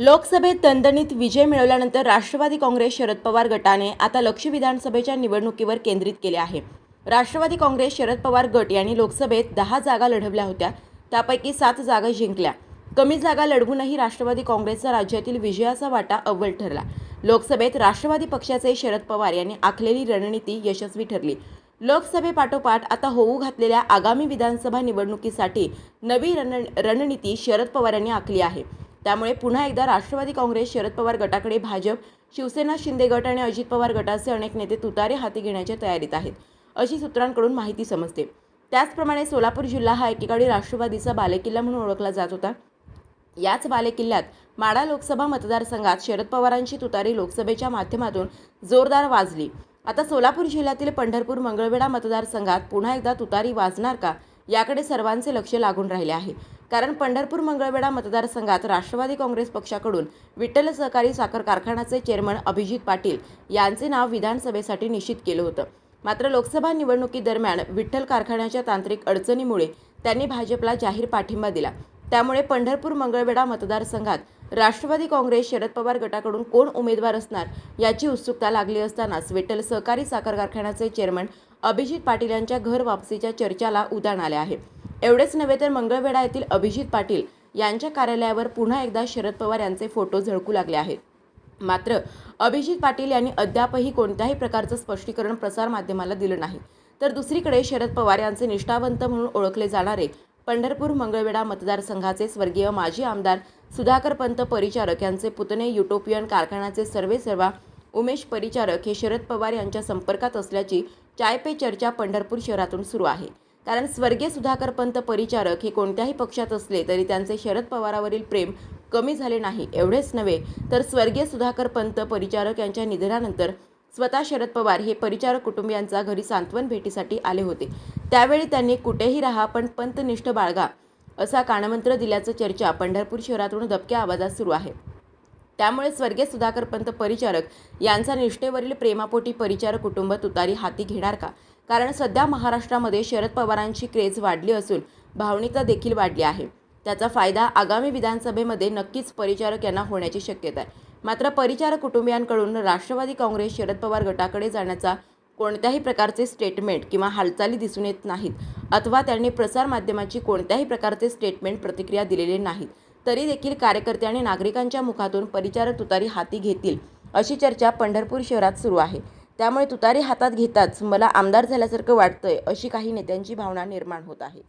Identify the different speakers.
Speaker 1: लोकसभेत दणदणीत विजय मिळवल्यानंतर राष्ट्रवादी काँग्रेस शरद पवार गटाने आता लक्ष विधानसभेच्या निवडणुकीवर केंद्रित केले आहे. राष्ट्रवादी काँग्रेस शरद पवार गट यांनी लोकसभेत दहा जागा लढवल्या होत्या. त्यापैकी सात जागा जिंकल्या. कमी जागा लढवूनही राष्ट्रवादी काँग्रेसचा राज्यातील विजयाचा वाटा अव्वल ठरला. लोकसभेत राष्ट्रवादी पक्षाचे शरद पवार यांनी आखलेली रणनीती यशस्वी ठरली. लोकसभेपाठोपाठ आता होऊ घातलेल्या आगामी विधानसभा निवडणुकीसाठी नवी रण रणनीती शरद पवार यांनी आखली आहे. त्यामुळे पुन्हा एकदा राष्ट्रवादी काँग्रेस शरद पवार गटाकडे भाजप शिवसेना शिंदे गट आणि अजित पवार गटाचे अनेक नेते तुतारे हाती घेण्याच्या तयारीत आहेत अशी सूत्रांकडून माहिती समजते. त्याचप्रमाणे सोलापूर जिल्हा हा एकेकाळी राष्ट्रवादीचा बालेकिल्ला म्हणून ओळखला जात होता. याच बालेकिल्ल्यात माडा लोकसभा मतदारसंघात शरद पवारांची तुतारी लोकसभेच्या माध्यमातून जोरदार वाजली. आता सोलापूर जिल्ह्यातील पंढरपूर मंगळवेढा मतदारसंघात पुन्हा एकदा तुतारी वाजणार का? याकडे सर्वांचे लक्ष लागून राहिले आहे. कारण पंढरपूर मंगळवेढा मतदारसंघात राष्ट्रवादी काँग्रेस पक्षाकडून विठ्ठल सहकारी साखर कारखान्याचे चेअरमन अभिजित पाटील यांचे नाव विधानसभेसाठी निश्चित केलं होतं. मात्र लोकसभा निवडणुकीदरम्यान विठ्ठल कारखान्याच्या तांत्रिक अडचणीमुळे त्यांनी भाजपला जाहीर पाठिंबा दिला. त्यामुळे पंढरपूर मंगळवेढा मतदारसंघात राष्ट्रवादी काँग्रेस शरद पवार गटाकडून कोण उमेदवार असणार याची उत्सुकता लागली असतानाच विठ्ठल सहकारी साखर कारखान्याचे चेअरमन अभिजित पाटील यांच्या घर वापसीच्या चर्चाला उधाण आले आहे. एवढेच नव्हे तर मंगळवेढा येथील अभिजित पाटील यांच्या कार्यालयावर पुन्हा एकदा शरद पवार यांचे फोटो झळकू लागले आहेत. मात्र अभिजित पाटील यांनी अद्यापही कोणत्याही प्रकारचं स्पष्टीकरण प्रसारमाध्यमाला दिलं नाही. तर दुसरीकडे शरद पवार यांचे निष्ठावंत म्हणून ओळखले जाणारे पंढरपूर मंगळवेढा मतदारसंघाचे स्वर्गीय माजी आमदार सुधाकर पंत परिचारक यांचे पुतणे युटोपियन कारखान्याचे सर्वेसर्वा उमेश परिचारक हे शरद पवार यांच्या संपर्कात असल्याची चाय पे चर्चा पंढरपूर शहरातून सुरू आहे. कारण स्वर्गीय सुधाकर पंत परिचारक हे कोणत्याही पक्षात असले तरी त्यांचे शरद पवारावरील प्रेम कमी झाले नाही एवढेच नव्हे. तर स्वर्गीय सुधाकर पंत परिचारक यांच्या निधनानंतर स्वतः शरद पवार हे परिचारक कुटुंबियांचा घरी सांत्वन भेटीसाठी आले होते. त्यावेळी त्यांनी कुठेही राहा पण पंतनिष्ठ बाळगा असा कानमंत्र दिल्याचं चर्चा पंढरपूर शहरातून दबक्या आवाजात सुरू आहे. त्यामुळे स्वर्गीय सुधाकर पंत परिचारक यांचा निष्ठेवरील प्रेमापोटी परिचारक कुटुंब तुतारी हाती घेणार का? कारण सध्या महाराष्ट्रामध्ये शरद पवारांची क्रेज वाढली असून भावनिकता देखील वाढली आहे. त्याचा फायदा आगामी विधानसभेमध्ये नक्कीच परिचारक यांना होण्याची शक्यता आहे. मात्र परिचारक कुटुंबियांकडून राष्ट्रवादी काँग्रेस शरद पवार गटाकडे जाण्याचा कोणत्याही प्रकारचे स्टेटमेंट किंवा हालचाली दिसून येत नाहीत अथवा त्यांनी प्रसारमाध्यमाची कोणत्याही प्रकारचे स्टेटमेंट प्रतिक्रिया दिलेले नाहीत. तरी देखील कार्यकर्ते आणि नागरिकांच्या मुखातून परिचारक तुतारी हाती घेतील अशी चर्चा पंढरपूर शहरात सुरू आहे. त्यामुळे तुतारी हातात घेताच मला आमदार झाल्यासारखं वाटतंय अशी काही नेत्यांची भावना निर्माण होत आहे.